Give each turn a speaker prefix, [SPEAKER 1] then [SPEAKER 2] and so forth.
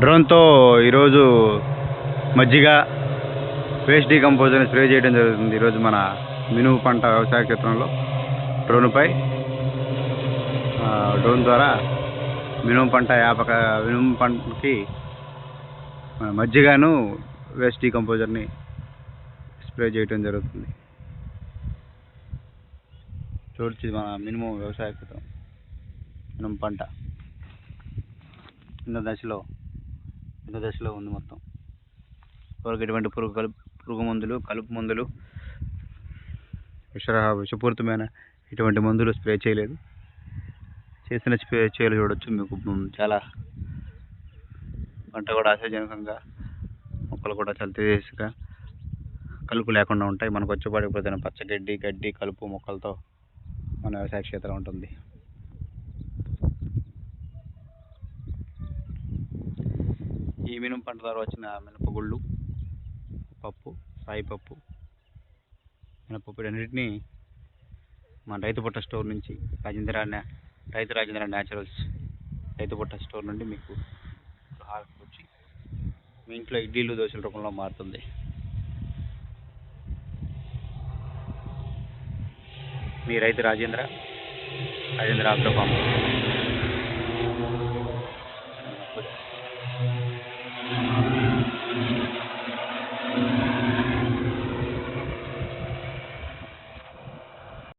[SPEAKER 1] డ్రోన్తో ఈరోజు మజ్జిగ waste డీకంపోజర్ని spray చేయడం జరుగుతుంది ఈరోజు మన మినుము పంట వ్యవసాయ క్షేత్రంలో. డ్రోన్పై డ్రోన్ ద్వారా మినుము పంట యాపక మినుము పంటకి మన మజ్జిగను వేస్ట్ డీకంపోజర్ని స్ప్రే చేయడం జరుగుతుంది. చూడొచ్చు మన మినుము వ్యవసాయ క్షేత్రం మినుము పంట. చిన్న దశలో చిన్న దశలో ఉంది మొత్తం. వరకు ఎటువంటి పురుగు కలుపు పురుగు మందులు కలుపు మందులు విష విషపూరితమైన ఎటువంటి మందులు స్ప్రే చేయలేదు. చేసిన స్ప్రే చేయలు చూడొచ్చు మీకు. చాలా పంట కూడా ఆశాజనకంగా మొక్కలు కూడా చాలా కలుపు లేకుండా ఉంటాయి. మనకు వచ్చి పడిపోతున్న పచ్చగడ్డి గడ్డి కలుపు మొక్కలతో మన వ్యవసాయ క్షేత్రం ఉంటుంది. ఈ మినుము పంట ద్వారా వచ్చిన మినపగుళ్ళు పప్పు సాయి పప్పు మినపప్పు అన్నింటినీ మన రైతు పుట్ట స్టోర్ నుంచి రాజేంద్ర రైతు రాజేంద్ర న్యాచురల్స్ రైతు పుట్ట స్టోర్ నుండి మీకు వచ్చి మీ ఇంట్లో ఇడ్లీలు దోశల రూపంలో మారుతుంది. మీ రైతు రాజేంద్ర రాజేంద్ర ఆగ్రో